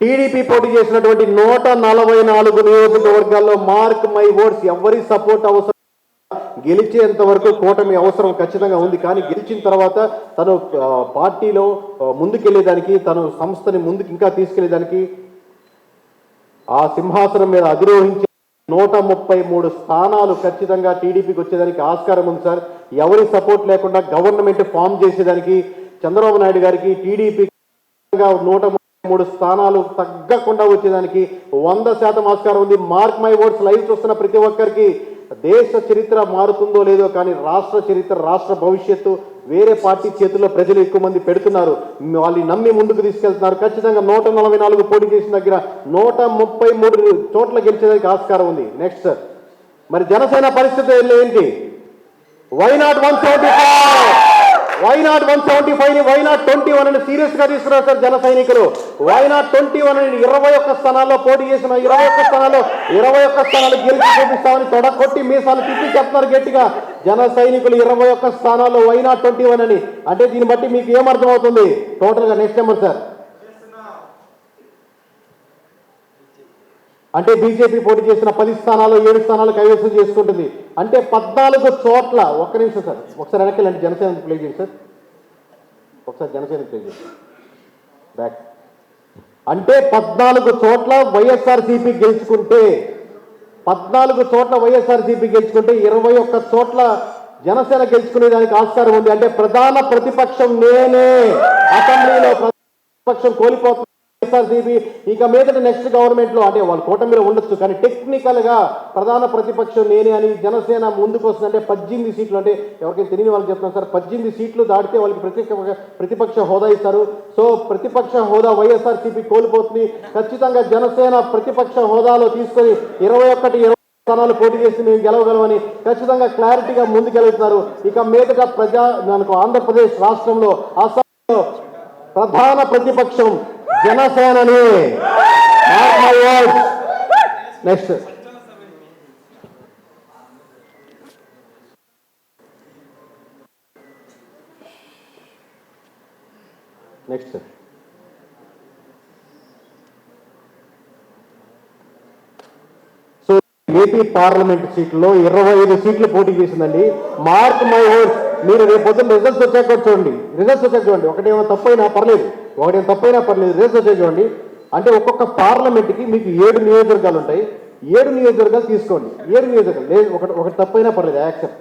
TDP పోటీ చేసినటువంటి నూట నలభై నాలుగు నియోజకవర్గాల్లో మార్క్ మై ఓట్స్ ఎవరి సపోర్ట్ అవసరం? గెలిచేంత వరకు కూటమి అవసరం ఖచ్చితంగా ఉంది. కానీ గెలిచిన తర్వాత తను పార్టీలో ఆ, ముందుకెళ్ళేదానికి తను సంస్థని ముందుకు ఇంకా తీసుకెళ్ళేదానికి ఆ సింహాసనం మీద అధిరోహించే నూట ముప్పై మూడు స్థానాలు ఖచ్చితంగా టీడీపీకి వచ్చేదానికి ఆస్కారం ఉంది సార్. ఎవరి సపోర్ట్ లేకుండా గవర్నమెంట్ ఫామ్ చేసేదానికి చంద్రబాబు నాయుడు గారికి టీడీపీ నూట మూడు స్థానాలు తగ్గకుండా వచ్చేదానికి వంద శాతం ఆస్కారం ఉంది. మార్క్ మై ఓట్స్ లైవ్ చూస్తున్న ప్రతి ఒక్కరికి దేశ చరిత్ర మారుతుందో లేదో కానీ రాష్ట్ర చరిత్ర రాష్ట్ర భవిష్యత్తు వేరే పార్టీ చేతుల్లో ప్రజలు ఎక్కువ మంది పెడుతున్నారు. వాళ్ళని నమ్మి ముందుకు తీసుకెళ్తున్నారు. ఖచ్చితంగా నూట నలభై నాలుగు పోటీ చేసిన దగ్గర నూట ముప్పై మూడు చోట్ల గెలిచేదానికి ఆస్కారం ఉంది. నెక్స్ట్ మరి జనసేన పరిస్థితి ఏంటి? Why not one seventy five why not one seventy ఫైవ్ని why not twenty one అని సీరియస్గా తీసుకున్నారు సార్ జన సైనికులు. వై నాట్ ట్వంటీ వన్ అని ఇరవై ఒక్క స్థానాల్లో పోటీ చేసిన ఇరవై ఒక్క స్థానాల్లో ఇరవై ఒక్క స్థానాలు గెలిచి చూపిస్తామని తొడగొట్టి మీసాలు తిప్పి చెప్తున్నారు గట్టిగా. జన సైనికులు ఇరవై ఒక్క స్థానాల్లో వై నాట్ ట్వంటీ వన్ అని అంటే దీన్ని బట్టి మీకు ఏమర్థమవుతుంది అవుతుంది టోటల్గా నెక్స్ట్ నెంబర్ సార్ అంటే బీజేపీ పోటీ చేసిన పది స్థానాలు ఏడు స్థానాలు కైవసం చేసుకుంటుంది. అంటే పద్నాలుగు చోట్ల ఒక్క నిమిషం సార్ ఒకసారి వెనక్కి వెళ్ళండి జనసేన ప్లే చేయండి సార్. ఒకసారి జనసేన ప్లే చేయండి. బ్యాక్ అంటే పద్నాలుగు చోట్ల వైఎస్ఆర్సీపీ గెలుచుకుంటే పద్నాలుగు చోట్ల వైఎస్ఆర్సీపీ గెలుచుకుంటే ఇరవై ఒక్క చోట్ల జనసేన గెలుచుకునే దానికి ఆస్కారం ఉంది. అంటే ప్రధాన ప్రతిపక్షం నేనే. అసెంబ్లీలో ప్రతిపక్షం కోల్పోతుంది వైఎస్ఆర్సీపీ ఇక మీదట నెక్స్ట్ గవర్నమెంట్లో అంటే వాళ్ళు కూటమిలో ఉండొచ్చు. కానీ టెక్నికల్గా ప్రధాన ప్రతిపక్షం నేనే అని జనసేన ముందుకు వస్తుందంటే పద్దెనిమిది సీట్లు అంటే ఎవరికైనా తెలియని వాళ్ళకి చెప్తున్నాను సార్ పద్దెనిమిది సీట్లు దాటితే వాళ్ళకి ప్రత్యేక ప్రతిపక్ష హోదా ఇస్తారు. సో ప్రతిపక్ష హోదా వైఎస్ఆర్సీపీ కోల్పోతుంది. ఖచ్చితంగా జనసేన ప్రతిపక్ష హోదాలో తీసుకొని ఇరవై ఒకటి ఇరవై స్థానాలు పోటీ చేసి మేము గెలవగలమని ఖచ్చితంగా క్లారిటీగా ముందుకెళ్తున్నారు. ఇక మీదట ప్రజా మనకు ఆంధ్రప్రదేశ్ రాష్ట్రంలో అసెంబ్లీలో ప్రధాన ప్రతిపక్షం జనసేనని. Next next so AP parliament సీట్లో ఇరవై ఐదు సీట్లు పోటీ చేసిందండి. మార్క్ మై ఓట్స్ మీరు రేపు పొద్దున్న రిజల్ట్స్ వచ్చాక చూడండి రిజల్ట్స్ వచ్చాక చూడండి. ఒకటేమో తప్పైనా పర్లేదు. ఒకటి తప్పైనా పర్లేదు రిజల్ట్స్ చేయండి అంటే ఒక్కొక్క పార్లమెంట్కి మీకు ఏడు నియోజకవర్గాలు ఉంటాయి. ఏడు నియోజకవర్గాలు తీసుకోండి. ఏడు నియోజకవర్గాలు. లేదు ఒకటి ఒకటి తప్పైనా పర్లేదు యాక్సెప్ట్.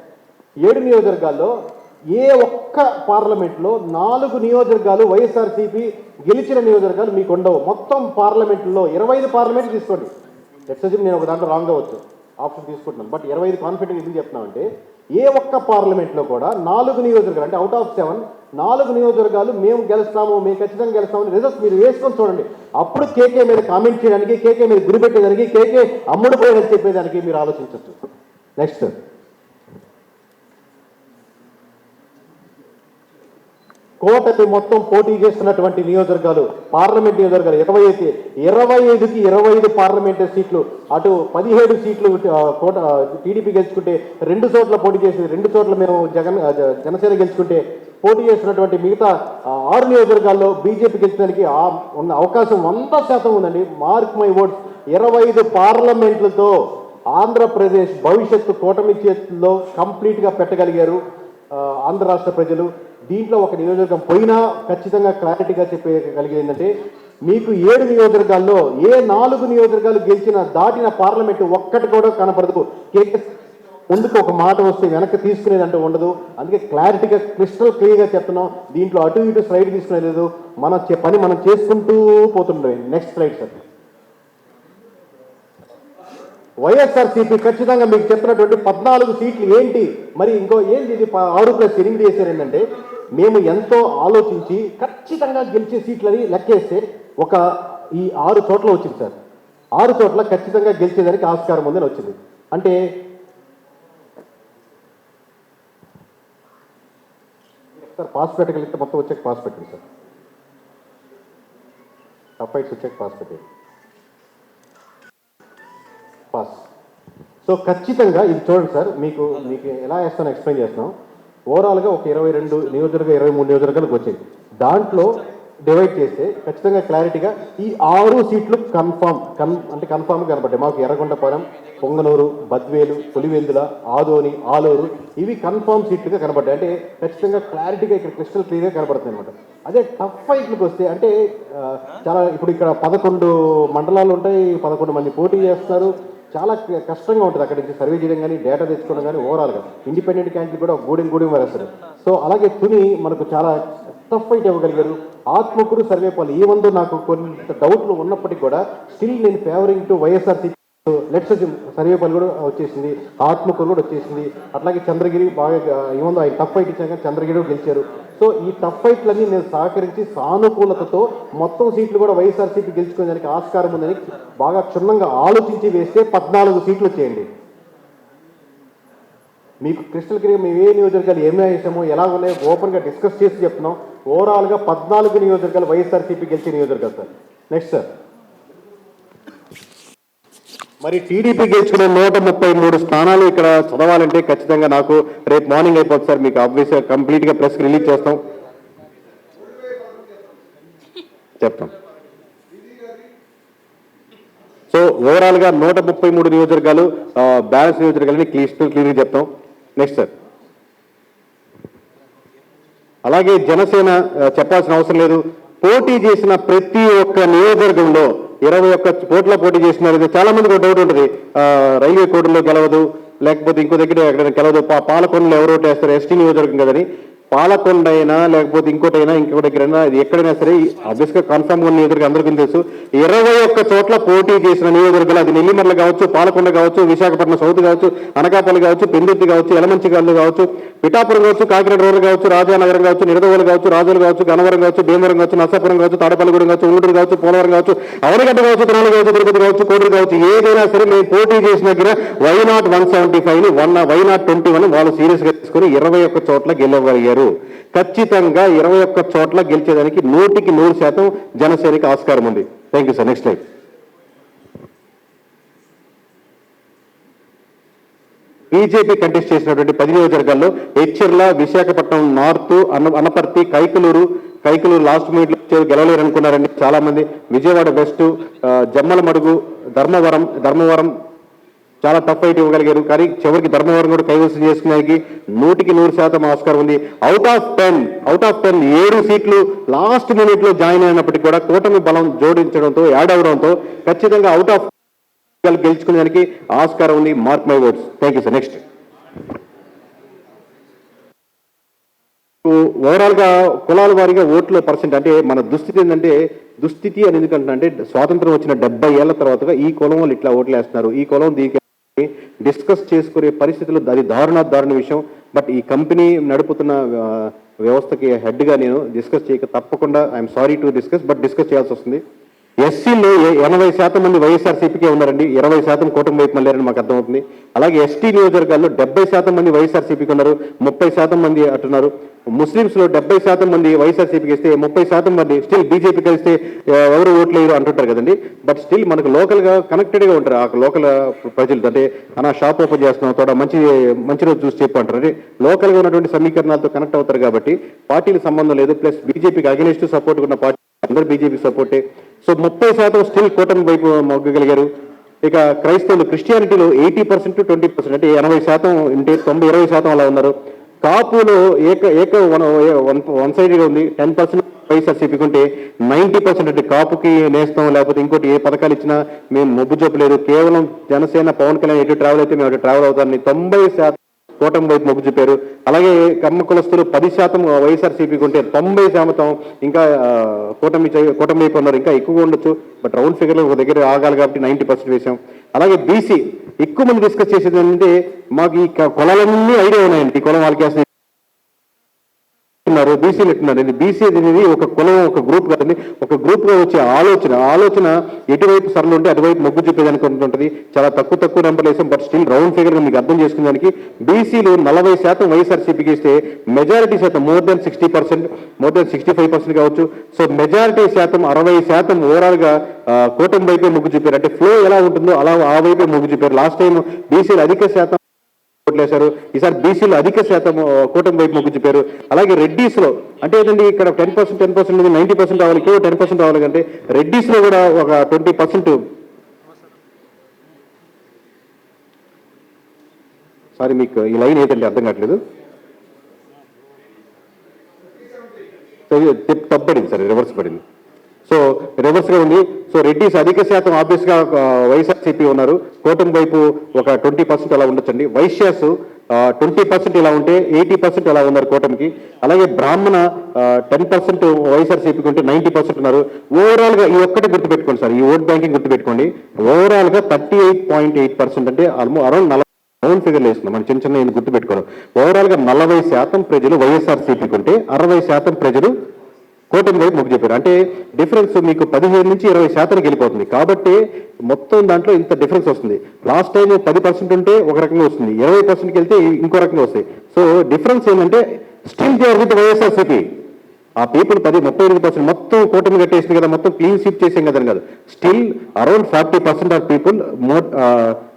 ఏడు నియోజకవర్గాల్లో ఏ ఒక్క పార్లమెంట్లో నాలుగు నియోజకవర్గాలు వైఎస్ఆర్సీపీ గెలిచిన నియోజకవర్గాలు మీకు ఉండవు. మొత్తం పార్లమెంట్లో ఇరవై ఐదు పార్లమెంట్ తీసుకోండి. ఎక్సెసివ్ నేను ఒక దాంట్లో రాంగ్ అవ్వచ్చు. ఆప్షన్ తీసుకుంటున్నాను. బట్ ఇరవై ఐదు కాన్ఫిడెంట్ ఎందుకు చెప్తున్నామంటే ఏ ఒక్క పార్లమెంట్లో కూడా నాలుగు నియోజకవర్గాలు అంటే అవుట్ ఆఫ్ సెవెన్ నాలుగు నియోజకవర్గాలు మేము గెలుస్తాము మేము ఖచ్చితంగా గెలుస్తామని రిజల్ట్స్ మీరు వేసుకొని చూడండి. అప్పుడు కేకే మీద కామెంట్ చేయడానికి కేకే మీద గురిపెట్టేదానికి కేకే అమ్ముడు పోయేదని చెప్పేదానికి మీరు ఆలోచించవచ్చు నెక్స్ట్ కోటమి మొత్తం పోటీ చేస్తున్నటువంటి నియోజకవర్గాలు పార్లమెంట్ నియోజకవర్గాలు ఇరవై ఐదు ఇరవై ఐదుకి ఇరవై ఐదు పార్లమెంట్ సీట్లు అటు పదిహేడు సీట్లు కోట టీడీపీ గెలుచుకుంటే రెండు చోట్ల పోటీ చేసి రెండు చోట్ల మేము జగన్ జనసేన గెలుచుకుంటే పోటీ చేస్తున్నటువంటి మిగతా ఆరు నియోజకవర్గాల్లో బీజేపీ గెలిచడానికి ఉన్న అవకాశం వంద శాతం ఉందండి. మార్క్ మై ఓట్స్ ఇరవై ఐదు పార్లమెంట్లతో ఆంధ్రప్రదేశ్ భవిష్యత్తు కూటమి చేతుల్లో కంప్లీట్గా పెట్టగలిగారు ఆంధ్ర రాష్ట్ర ప్రజలు. దీంట్లో ఒక నియోజకవర్గం పోయినా ఖచ్చితంగా క్లారిటీగా చెప్పగలిగేది ఏంటంటే మీకు ఏడు నియోజకవర్గాల్లో ఏ నాలుగు నియోజకవర్గాలు గెలిచిన దాటిన పార్లమెంట్ ఒక్కటి కూడా కనపడదు. కేకే ముందుకు ఒక మాట వస్తే వెనక్కి తీసుకునేదంటూ ఉండదు. అందుకే క్లారిటీగా క్రిస్టల్ క్లియర్గా చెప్తున్నాం. దీంట్లో అటు ఇటు స్లైడ్ తీసుకునేలేదు మన పని మనం చేసుకుంటూ పోతుండే నెక్స్ట్ స్లైడ్ సార్. వైఎస్ఆర్సీపీ ఖచ్చితంగా మీకు చెప్పినటువంటి పద్నాలుగు సీట్లు ఏంటి? మరి ఇంకో ఏంటి ఇది? ఆరు ప్లస్ ఎనిమిది వేసారు ఏంటంటే మేము ఎంతో ఆలోచించి ఖచ్చితంగా గెలిచే సీట్లని లెక్కేస్తే ఒక ఈ ఆరు చోట్ల వచ్చింది సార్. ఆరు చోట్ల ఖచ్చితంగా గెలిచేదానికి ఆస్కారం ఉందని వచ్చింది. అంటే సార్ పాస్ పెట్టగలిగితే మొత్తం వచ్చాక పాస్ పెట్టండి సార్. అప్పైట్స్ వచ్చాక పాస్ పెట్టండి. పాస్ సో ఖచ్చితంగా ఇది చూడండి సార్ మీకు మీకు ఎలా వేస్తానో ఎక్స్ప్లెయిన్ చేస్తున్నాం. ఓవరాల్గా ఒక ఇరవై రెండు నియోజకవర్గ ఇరవై మూడు నియోజకవర్గాలకు వచ్చాయి దాంట్లో డివైడ్ చేస్తే ఖచ్చితంగా క్లారిటీగా ఈ ఆరు సీట్లు కన్ఫామ్ కన్ అంటే కన్ఫామ్ కనబడ్డాయి మాకు ఎర్రగొండపురం పొంగనూరు బద్వేలు పులివెందుల ఆదోని ఆలూరు ఇవి కన్ఫామ్ సీట్లుగా కనబడ్డాయి అంటే ఖచ్చితంగా క్లారిటీగా ఇక్కడ క్రిస్టల్ క్లియర్గా కనబడుతుంది అనమాట అదే టఫ్ ఫైట్లకు వస్తే అంటే చాలా ఇప్పుడు ఇక్కడ పదకొండు మండలాలు ఉంటాయి పదకొండు మంది పోటీ చేస్తారు. చాలా కష్టంగా ఉంటుంది అక్కడి నుంచి సర్వే చేయడం కానీ డేటా తెచ్చుకోవడం కానీ ఓవరాల్గా ఇండిపెండెంట్ క్యాండిడేట్ కూడా గూడెం గూడెం వేస్తారు సో అలాగే తుని మనకు చాలా టఫ్ ఫైట్ ఇవ్వగలిగారు. ఆత్మకూరు సర్వేపాలు ఈ వందు నాకు కొంత డౌట్లు ఉన్నప్పటికీ కూడా స్టిల్ నేను favouring to so let's Sarvepalli కూడా వచ్చేసింది. ఆత్మకూరు కూడా వచ్చేసింది. అట్లాగే చంద్రగిరి బాగా ఏముందో ఆయన టఫ్ ఫైట్ ఇచ్చాక చంద్రగిరి కూడా గెలిచారు. సో ఈ టఫ్ ఫైట్లన్నీ నేను సహకరించి సానుకూలతతో మొత్తం సీట్లు కూడా వైఎస్ఆర్సీపీ గెలుచుకోవడానికి ఆస్కారం ఉందని బాగా క్షుణ్ణంగా ఆలోచించి వేస్తే పద్నాలుగు సీట్లు వచ్చేయండి. మీకు క్రిస్టల్ మేము ఏ నియోజకవర్గాలు ఏమి వేసామో ఎలా ఉన్నాయో ఓపెన్గా డిస్కస్ చేసి చెప్తున్నాం. ఓవరాల్గా పద్నాలుగు నియోజకవర్గాలు వైఎస్ఆర్సీపీ గెలిచే నియోజకవర్గాలు సార్. నెక్స్ట్ సార్ మరి టీడీపీ గెలుచుకునే నూట ముప్పై మూడు స్థానాలు ఇక్కడ చదవాలంటే ఖచ్చితంగా నాకు రేపు మార్నింగ్ అయిపోతుంది సార్. మీకు అబ్వియస్ కంప్లీట్గా ప్రెస్ రిలీజ్ చేస్తాం. చెప్తాం. సో ఓవరాల్గా నూట ముప్పై మూడు నియోజకవర్గాలు బ్యాలెన్స్ నియోజకవర్గాలని క్లియర్ క్లియర్ చెప్తాం. నెక్స్ట్ సార్ అలాగే జనసేన చెప్పాల్సిన అవసరం లేదు. పోటీ చేసిన ప్రతి ఒక్క నియోజకవర్గంలో ఇరవై ఒక్క కోట్ల పోటీ చేసినారు చాలా మందికి ఒక డౌట్ ఉంటుంది. ఆ, రైల్వే కోడ్లో గెలవదు లేకపోతే ఇంకో దగ్గర ఎక్కడైనా గెలవదు. పాలకొండలో ఎవరు ఓటేస్తారు వేస్తారు? ఎస్టీ నియోజకవర్గం కదని పాలకొండ అయినా లేకపోతే ఇంకోటైనా ఇంకొక దగ్గరైనా ఇది ఎక్కడైనా సరే అబ్వియస్ కన్ఫర్మ్ ఉన్న నియోజకవర్గం అందరికీ తెలుసు. ఇరవై ఒక్క చోట్ల పోటీ చేసిన నియోజకవర్గాలు అది నెల్లిమర్ల కావచ్చు పాలకొండ కావచ్చు విశాఖపట్నం సౌత్ కావచ్చు అనకాపల్లి కావచ్చు పెందుర్తి కావచ్చు ఎలమంచిగాళ్ళు కావచ్చు పిఠాపురం కావచ్చు కాకినాడ రోడ్డు కావచ్చు రాజానగరం కావచ్చు నిడదవోలు కావచ్చు రాజులు కావచ్చు గనవరం కావచ్చు భీమవరం కావచ్చు నర్సాపురం కావచ్చు తాడపల్లిగూడెం కావచ్చు ఉంగుటూరు కావచ్చు పోలవరం కావచ్చు అవనగడ్డ కావచ్చు తిరుమల కావచ్చు తిరుపతి కావచ్చు కోడూరు కావచ్చు ఏదైనా సరే మేము పోటీ చేసిన దగ్గర why not one seventy five one why not twenty one వాళ్ళు సీరియస్గా తీసుకొని తీసుకుని ఇరవై ఒక్క చోట్ల గెలవగలిగారు. ఖచ్చితంగా ఇరవై ఒక్క చోట్ల గెలిచేదానికి నూటికి నూరు శాతం జనసేనకి ఆస్కారం ఉంది. Thank you sir next life BJP contest చేసినటువంటి పది నియోజకవర్గాల్లో హెచ్చర్ల విశాఖపట్నం నార్త్ అన్న అనపర్తి కైకలూరు కైకలూరు లాస్ట్ మినిట్లో గెలవలేరు అనుకున్నారండి చాలా మంది విజయవాడ వెస్ట్ జమ్మలమడుగు జమ్మల మడుగు ధర్మవరం ధర్మవరం చాలా తప్పు అయితే ఇవ్వగలిగారు. కానీ చివరికి ధర్మవరం కూడా కైవసం చేసుకునేకి నూటికి నూరు శాతం ఆస్కారం ఉంది. Out of ten out of ten ఏడు సీట్లు లాస్ట్ మినిట్లో జాయిన్ అయినప్పటికీ కూడా కూటమి బలం జోడించడంతో యాడ్ అవడంతో ఖచ్చితంగా అవుట్ ఆఫ్ గెలుచుకునేదానికి ఆస్కారం ఉంది. Mark my words thank you sir next ఓవరాల్గా కులాల వారీగా ఓట్ల పర్సెంట్ అంటే మన దుస్థితి ఏంటంటే దుస్థితి అని ఎందుకంటున్నా అంటే స్వాతంత్రం వచ్చిన డెబ్బై ఏళ్ళ తర్వాత ఈ కులం వాళ్ళు ఇట్లా ఓట్లు వేస్తున్నారు. ఈ కులం దీనికి డిస్కస్ చేసుకునే పరిస్థితులు అది దారుణ దారుణ విషయం. బట్ ఈ కంపెనీ నడుపుతున్న వ్యవస్థకి హెడ్గా నేను డిస్కస్ చేయక తప్పకుండా I'm sorry to discuss but discuss చేయాల్సి వస్తుంది. ఎస్సీలో ఎనభై శాతం మంది వైఎస్ఆర్సీపీకే ఉన్నారండి. ఇరవై శాతం కూటమి వైపు మళ్ళారని మాకు అర్థమవుతుంది. అలాగే ఎస్టీ నియోజకవర్గాల్లో డెబ్బై శాతం మంది వైఎస్ఆర్సీపీకి ఉన్నారు. ముప్పై శాతం మంది అటున్నారు. ముస్లింస్లో డెబ్బై శాతం మంది వైఎస్ఆర్సీపీకి ఇస్తే ముప్పై శాతం మంది స్టిల్ బీజేపీ కలిస్తే ఎవరు ఓట్లేరు అంటుంటారు కదండి. బట్ స్టిల్ మనకు లోకల్గా కనెక్టెడ్గా కనెక్టెడ్గా ఉంటారు ఆ లోకల్ ప్రజలు. అంటే అనా షాప్ ఓపెన్ చేస్తున్నాం తోడ మంచి మంచి రోజు చూసి చెప్పు అంటారు అంటే ఉన్నటువంటి సమీకరణాలతో కనెక్ట్ అవుతారు కాబట్టి పార్టీలకు సంబంధం లేదు. ప్లస్ బీజేపీకి అగెనిస్ట్ సపోర్ట్ ఉన్న పార్టీ అందరు బీజేపీ సపోర్టే. సో ముప్పై శాతం స్టిల్ కూటమి వైపు మొగ్గగలిగారు. ఇక క్రైస్తవులు క్రిస్టియానిటీలో ఎయిటీ పర్సెంట్ ట్వంటీ పర్సెంట్ అంటే ఎనభై శాతం ఉంటే తొంభై ఇరవై శాతం అలా ఉన్నారు. కాపులో ఏక ఏక వన్ వన్ వన్ సైడ్గా ఉంది. టెన్ పర్సెంట్ వైఎస్ఆర్సీపీకి ఉంటే నైంటీ పర్సెంట్ అంటే కాపుకి నేస్తాం లేకపోతే ఇంకోటి ఏ పథకాలు ఇచ్చినా మేము మొబ్బు చెప్పలేదు కేవలం జనసేన పవన్ కళ్యాణ్ ఎటు ట్రావెల్ అయితే మేము అటు ట్రావెల్ అవుతామని తొంభై శాతం కూటమి వైపు మొగ్గు చూపారు. అలాగే కమ్మ కులస్తులు పది శాతం వైఎస్ఆర్సీపీకి ఉంటే తొంభై శాతం ఇంకా కూటమి కూటమి వైపు ఉన్నారు. ఇంకా ఎక్కువ ఉండొచ్చు. బట్ రౌండ్ ఫిగర్ ఒక దగ్గర ఆగాలి కాబట్టి నైన్టీ పర్సెంట్ వేసాం అలాగే బీసీ ఎక్కువ మంది డిస్కస్ చేసేది ఏంటంటే మాకు ఈ కులాలన్నీ ఐడియా ఉన్నాయండి. ఈ కులం వాళ్ళకి ఉన్నారు బీసీలు ఎట్టున్నారు ఇది బీసీ అనేది ఒక కులం ఒక గ్రూప్ కదండి ఒక గ్రూప్గా వచ్చే ఆలోచన ఆలోచన ఎటువైపు సరళ ఉంటే అటువైపు మొగ్గు చూపేదానికి ఉంటుంది. చాలా తక్కువ తక్కువ నెంబర్లు వేసాం బట్ స్టిల్ రౌండ్ ఫిగర్గా మీకు అర్థం చేసుకునేదానికి బీసీలు నలభై శాతం వైఎస్ఆర్సీపీకి ఇస్తే మెజారిటీ శాతం more than sixty percent more than sixty five percent కావచ్చు. సో మెజారిటీ శాతం అరవై శాతం ఓవరాల్గా కూటమి వైపే మొగ్గు చూపారు. అంటే ఫ్లో ఎలా ఉంటుందో అలా ఆ వైపే మొగ్గు చూపారు. లాస్ట్ టైం బీసీలు అధిక శాతం ఓట్లేశారు ఈసారి బీసీలో అధిక శాతం కూటమి వైపు మొగ్గు చూపారు అలాగే రెడ్డీస్లో అంటే ఏంటంటే ఇక్కడ ten percent ten percent ninety percent రావాలి కేవలం టెన్ పర్సెంట్ రావాలి అంటే రెడ్డీస్లో కూడా ఒక ట్వంటీ పర్సెంట్. సారీ మీకు ఈ లైన్ ఏంటంటే అర్థం కావట్లేదు? సో తప్పు పడింది సార్ రివర్స్ పడింది. సో రివర్స్గా ఉంది. సో రెడ్డిస్ అధిక శాతం ఆబ్వియస్గా వైఎస్ఆర్సీపీ ఉన్నారు. కూటమి వైపు ఒక ట్వంటీ పర్సెంట్ అలా ఉండొచ్చండి. వైశ్యాస్ ట్వంటీ పర్సెంట్ ఇలా ఉంటే ఎయిటీ పర్సెంట్ అలా ఉన్నారు కూటమికి అలాగే బ్రాహ్మణ టెన్ పర్సెంట్ వైఎస్ఆర్సీపీకి ఉంటే నైన్టీ పర్సెంట్ ఉన్నారు. ఓవరాల్గా ఈ ఒక్కటి గుర్తుపెట్టుకోండి సార్ ఈ ఓట్ బ్యాంకింగ్ గుర్తుపెట్టుకోండి. ఓవరాల్గా thirty eight point eight percent అంటే ఆల్మో అరౌండ్ నలభై రౌండ్ ఫిగర్లు వేసుకున్నాం మనం చిన్న చిన్న గుర్తు పెట్టుకోవడం ఓవరాల్గా నలభై శాతం ప్రజలు వైఎస్ఆర్ సిపికి ఉంటే అరవై శాతం ప్రజలు కూటమి వైపు మొగ్గు చెప్పారు. అంటే డిఫరెన్స్ మీకు పదిహేను నుంచి ఇరవై శాతానికి వెళ్ళిపోతుంది. కాబట్టి మొత్తం దాంట్లో ఇంత డిఫరెన్స్ వస్తుంది. లాస్ట్ టైం పది పర్సెంట్ ఉంటే ఒక రకంగా వస్తుంది. ఇరవై పర్సెంట్కి వెళ్తే ఇంకో రకంగా వస్తాయి. సో డిఫరెన్స్ ఏంటంటే still they are with YSR CP ఆ పీపుల్ పది ముప్పై ఎనిమిది పర్సెంట్ మొత్తం కూటమి కట్టేసింది కదా మొత్తం క్లీన్ స్వీప్ చేసాం కదా కాదు. Still around forty percent of people more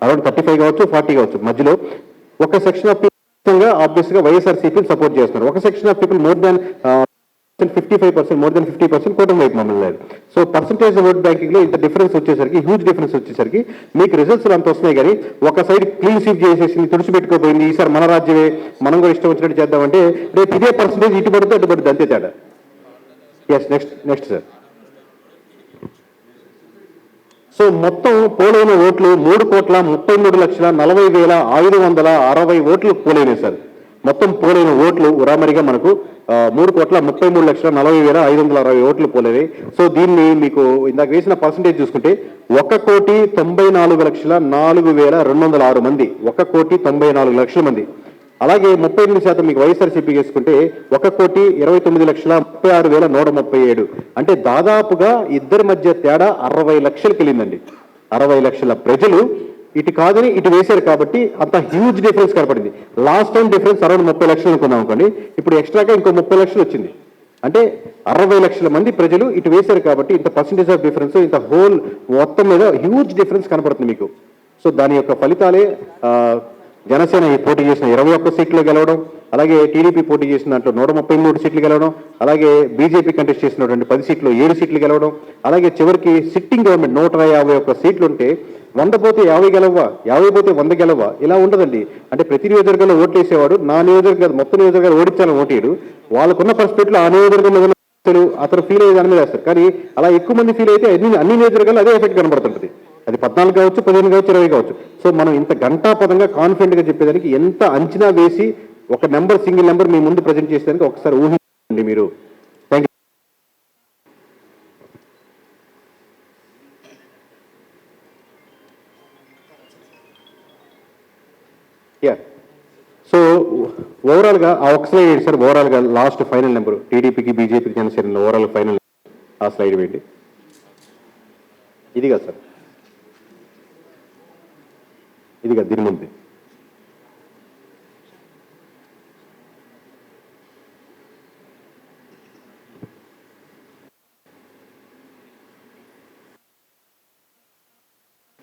around thirty five కావచ్చు ఫార్టీ కావచ్చు. మధ్యలో ఒక సెక్షన్ ఆఫ్ పీపుల్ ఆబ్వియస్గా వైఎస్ఆర్ సిపి సపోర్ట్ చేస్తున్నారు. ఒక section of people more than fifty five percent more than fifty percent కూటమి వైపు మమ్మల్ని లేదు. సో పర్సంటేజ్ ఓట్ బ్యాంకింగ్లో ఇంత డిఫరెన్స్ వచ్చేసరికి హ్యూజ్ డిఫరెన్స్ వచ్చేసరికి మీకు రిజల్ట్స్ అంత వస్తున్నాయి కానీ ఒక సైడ్ క్లీన్ స్వీప్ చేసేసింది తుడిచిపెట్టుకోపోయింది ఈసారి మన రాజ్యమే మనం కూడా ఇష్టం వచ్చినట్టు చేద్దామంటే రేపు ఇదే పర్సంటేజ్ ఇటు పడితే అటు పడుతుంది అంతే తేడా. Yes next next sir so మొత్తం పోలైన ఓట్లు మూడు కోట్ల ముప్పై మూడు లక్షల నలభై వేల ఐదు వందల అరవై ఓట్లు పోలైనాయి సార్ మొత్తం పోలైన ఓట్లు ఉరామరిగా మనకు మూడు కోట్ల ముప్పై మూడు లక్షల నలభై వేల ఐదు వందల అరవై ఓట్లు పోలేవి సో దీన్ని మీకు ఇందాక వేసిన పర్సంటేజ్ చూసుకుంటే ఒక కోటి తొంభై నాలుగు లక్షల నాలుగు వేల రెండు వందల ఆరు మంది. ఒక కోటి తొంభై నాలుగు లక్షల మంది. అలాగే ముప్పై ఎనిమిది శాతం మీకు వైఎస్ఆర్సీపీ చేసుకుంటే ఒక కోటి ఇరవై తొమ్మిది లక్షల ముప్పై ఆరు వేల నూట ముప్పై ఏడు. అంటే దాదాపుగా ఇద్దరి మధ్య తేడా అరవై లక్షలకు వెళ్ళిందండి. అరవై లక్షల ప్రజలు ఇటు కాదని ఇటు వేశారు కాబట్టి అంత హ్యూజ్ డిఫరెన్స్ కనపడింది. లాస్ట్ టైం డిఫరెన్స్ అరౌండ్ ముప్పై లక్షలు అనుకున్నాం అనుకోండి. ఇప్పుడు ఎక్స్ట్రాగా ఇంకో ముప్పై లక్షలు వచ్చింది. అంటే అరవై లక్షల మంది ప్రజలు ఇటు వేశారు కాబట్టి ఇంత పర్సంటేజ్ ఆఫ్ డిఫరెన్స్ ఇంత హోల్ మొత్తం మీద హ్యూజ్ డిఫరెన్స్ కనపడుతుంది మీకు. సో దాని యొక్క ఫలితాలే జనసేన పోటీ చేసిన ఇరవై ఒక్క సీట్లు గెలవడం అలాగే టీడీపీ పోటీ చేసిన దాంట్లో నూట ముప్పై మూడు సీట్లు గెలవడం అలాగే బీజేపీ కంటెస్ట్ చేసినటువంటి పది సీట్లు ఏడు సీట్లు గెలవడం అలాగే చివరికి సిట్టింగ్ గవర్నమెంట్ నూట యాభై ఒక్క సీట్లు ఉంటే వంద పోతే యాభై గెలవ్వా? యాభై పోతే వంద గెలవ్వా? ఇలా ఉండదండి. అంటే ప్రతి నియోజకవర్గంలో ఓట్లేసేవాడు నా నియోజకవర్గం మొత్తం నియోజకవర్గాలు ఓడించాలని ఓటేడు వాళ్ళకున్న పరిస్థితుల్లో ఆ నియోజకవర్గంలో ఉన్న అతను ఫీల్ అయ్యే దాని మీద వేస్తారు. కానీ అలా ఎక్కువ మంది ఫీల్ అయితే అన్ని అన్ని నియోజకవర్గాలు అదే ఎఫెక్ట్ కనబడుతుంటుంది. అది పద్నాలుగు కావచ్చు పదిహేను కావచ్చు ఇరవై కావచ్చు. సో మనం ఇంత గంటా పదంగా కాన్ఫిడెంట్గా చెప్పేదానికి ఎంత అంచనా వేసి ఒక నెంబర్ సింగిల్ నెంబర్ మీ ముందు ప్రజెంట్ చేసేదానికి ఒకసారి ఊహించండి మీరు థ్యాంక్ యూ యా సో ఓవరాల్గా ఆ ఒక స్లైడ్ ఏంటి సార్? ఓవరాల్గా లాస్ట్ ఫైనల్ నెంబర్ టీడీపీకి బీజేపీకి జనసేన ఓవరాల్ ఫైనల్ ఆ స్లైడ్ వేయండి ఇది కాదు సార్. ఇది కాదు దీని ముందు.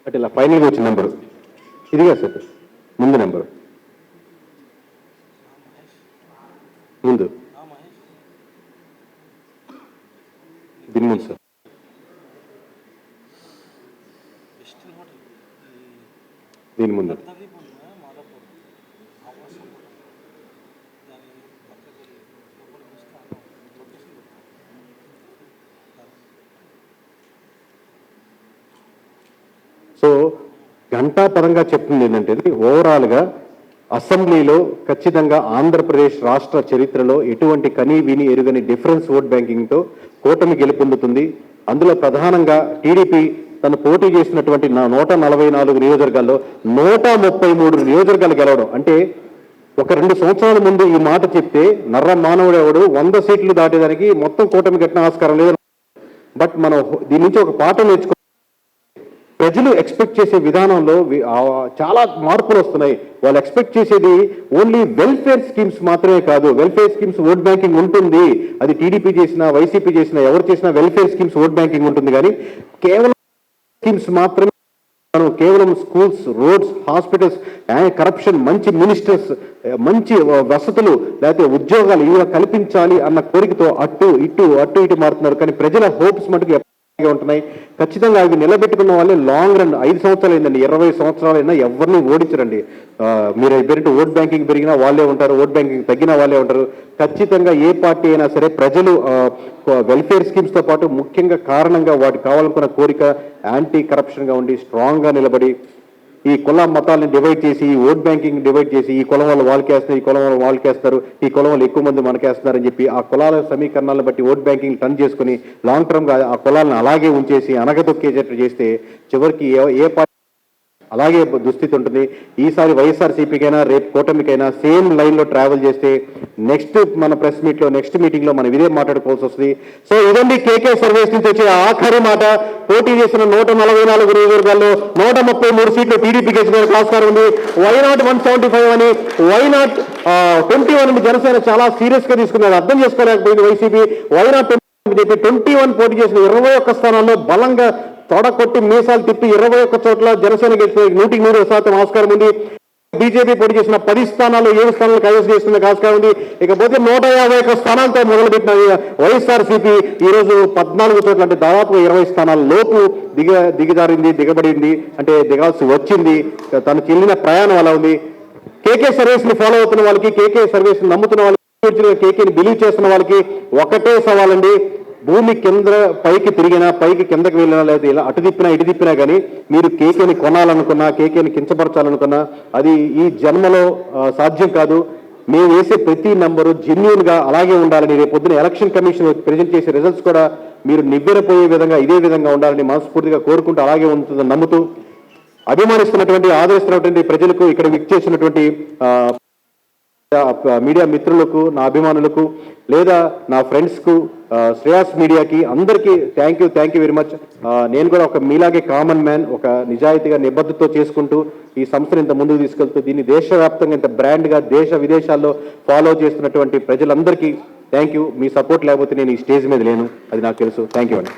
అంటే ఇలా ఫైనల్గా వచ్చిన నెంబరు ఇది కాదు సార్. ముందు నెంబరు ముందు దీని ముందు సార్ దీని ముందు సో గంటా పరంగా చెప్తుంది ఏంటంటే ఓవరాల్గా అసెంబ్లీలో ఖచ్చితంగా ఆంధ్రప్రదేశ్ రాష్ట్ర చరిత్రలో ఎటువంటి కనీ విని ఎరుగని డిఫరెన్స్ ఓట్ బ్యాంకింగ్తో కూటమి గెలుపొందుతుంది. అందులో ప్రధానంగా టీడీపీ తను పోటీ చేసినటువంటి నా నూట నలభై నాలుగు నియోజకవర్గాల్లో నూట ముప్పై మూడు నియోజకవర్గాలు గెలవడం. అంటే ఒక రెండు సంవత్సరాల ముందు ఈ మాట చెప్తే నర్ర మానవుడు ఎవడు? వంద సీట్లు దాటేదానికి మొత్తం కూటమి కట్టిన ఆస్కారం లేదు. బట్ మనం దీని నుంచి ఒక పాఠం నేర్చుకో ప్రజలు ఎక్స్పెక్ట్ చేసే విధానంలో చాలా మార్పులు వస్తున్నాయి. వాళ్ళు ఎక్స్పెక్ట్ చేసేది ఓన్లీ వెల్ఫేర్ స్కీమ్స్ మాత్రమే కాదు. వెల్ఫేర్ స్కీమ్స్ ఓట్ బ్యాంకింగ్ ఉంటుంది. అది టీడీపీ చేసినా వైసీపీ చేసినా ఎవరు చేసినా వెల్ఫేర్ స్కీమ్స్ ఓట్ బ్యాంకింగ్ ఉంటుంది. కానీ కేవలం స్కీమ్స్ మాత్రమే మనం కేవలం స్కూల్స్ రోడ్స్ హాస్పిటల్స్ కరప్షన్ మంచి మినిస్టర్స్ మంచి వసతులు లేకపోతే ఉద్యోగాలు ఇవి కల్పించాలి అన్న కోరికతో అటు ఇటు అటు ఇటు మారుతున్నారు. కానీ ప్రజల హోప్స్ మటుకు ఉంటున్నాయి. ఖచ్చితంగా అవి నిలబెట్టుకున్న వాళ్ళే లాంగ్ రన్ ఐదు సంవత్సరాలు అయిందండి ఇరవై సంవత్సరాలు అయినా ఎవరిని ఓడించరండి. మీరు పెరిగిన ఓట్ బ్యాంకింగ్ పెరిగినా వాళ్ళే ఉంటారు ఓట్ బ్యాంకింగ్ తగ్గిన వాళ్ళే ఉంటారు. ఖచ్చితంగా ఏ పార్టీ అయినా సరే ప్రజలు వెల్ఫేర్ స్కీమ్స్తో పాటు ముఖ్యంగా కారణంగా వాటికి కావాలనుకున్న కోరిక యాంటీ కరప్షన్గా ఉండి స్ట్రాంగ్గా నిలబడి ఈ కుల మతాలను డివైడ్ చేసి ఈ ఓట్ బ్యాంకింగ్ డివైడ్ చేసి ఈ కులం వాళ్ళు వాళ్ళకేస్తారు ఈ కులం వాళ్ళు వాళ్ళకేస్తారు ఈ కులం వాళ్ళు ఎక్కువ మంది మనకేస్తున్నారని చెప్పి ఆ కులాల సమీకరణాలను బట్టి ఓట్ బ్యాంకింగ్ టర్న్ చేసుకుని లాంగ్ టర్మ్గా ఆ కులాలను అలాగే ఉంచేసి అనగదొక్కేటట్టు చేస్తే చివరికి ఏ ఏ అలాగే దుస్థితి ఉంటుంది. ఈసారి వైఎస్ఆర్ సిపికైనా రేపు కూటమికైనా సేమ్ లైన్లో ట్రావెల్ చేస్తే నెక్స్ట్ మన ప్రెస్ మీట్లో నెక్స్ట్ మీటింగ్లో మనం ఇదే మాట్లాడుకోవాల్సి వస్తుంది. సో ఇదండి కేకే సర్వీస్ నుంచి వచ్చే ఆఖరి మాట. పోటీ చేసిన నూట నలభై నాలుగు నియోజకవర్గాల్లో నూట ముప్పై మూడు సీట్లు టీడీపీ గెలిచిన ఆస్కారం ఉంది. Why not one seventy five అని వై నాట్ ట్వంటీ వన్ అని జనసేన చాలా సీరియస్గా తీసుకున్నారు. అర్థం చేసుకోలేకపోయింది వైసీపీ. వై నాట్ చెప్పి ట్వంటీ వన్ పోటీ చేసిన ఇరవై ఒక్క స్థానాల్లో బలంగా తొడకొట్టి మీసాలు తిప్పి ఇరవై ఒక్క చోట్ల జనసేన గెలిచిన నూటికి నూరు శాతం ఆస్కారం ఉంది. బీజేపీ పోటీ చేసిన పది స్థానాలు ఏడు స్థానాలు కైవసం చేస్తున్న ఆస్కారం ఉంది. ఇకపోతే నూట యాభై ఒక్క స్థానాలతో మొదలుపెట్టిన వైఎస్ఆర్సీపీ ఈ రోజు పద్నాలుగు చోట్ల అంటే దాదాపు ఇరవై స్థానాల లోపు దిగ దిగజారింది దిగబడింది అంటే దిగాల్సి వచ్చింది. తను చెల్లిన ప్రయాణం అలా ఉంది. కేకే సర్వీస్ని ఫాలో అవుతున్న వాళ్ళకి కేకే సర్వీస్ని నమ్ముతున్న వాళ్ళకి కేకేని బిలీవ్ చేస్తున్న వాళ్ళకి ఒకటే సవాలండి. భూమి కింద పైకి తిరిగినా పైకి కిందకి వెళ్ళినా లేదా ఇలా అటు తిప్పినా ఇటు తిప్పినా కానీ మీరు కేకేని కొనాలనుకున్నా కేకేని కించపరచాలనుకున్నా అది ఈ జన్మలో సాధ్యం కాదు. మేము వేసే ప్రతి నంబరు జెన్యున్గా అలాగే ఉండాలని రేపు పొద్దున ఎలక్షన్ కమిషన్ ప్రజెంట్ చేసే రిజల్ట్స్ కూడా మీరు నివ్వెరపోయే విధంగా ఇదే విధంగా ఉండాలని మనస్ఫూర్తిగా కోరుకుంటూ అలాగే ఉంటుందని నమ్ముతూ అభిమానిస్తున్నటువంటి ఆదరిస్తున్నటువంటి ప్రజలకు ఇక్కడ విక్ చేసినటువంటి మీడియా మిత్రులకు నా అభిమానులకు లేదా నా ఫ్రెండ్స్కు శ్రేయాస్ మీడియాకి అందరికీ thank you thank you very much నేను కూడా ఒక మీలాగే కామన్ మ్యాన్ ఒక నిజాయితీగా నిబద్ధతో చేసుకుంటూ ఈ సంస్థను ఇంత ముందుకు తీసుకెళ్తూ దీన్ని దేశవ్యాప్తంగా ఇంత బ్రాండ్గా దేశ విదేశాల్లో ఫాలో చేస్తున్నటువంటి ప్రజలందరికీ థ్యాంక్ యూ మీ సపోర్ట్ లేకపోతే నేను ఈ స్టేజ్ మీద లేను. అది నాకు తెలుసు. థ్యాంక్ యూ అండి.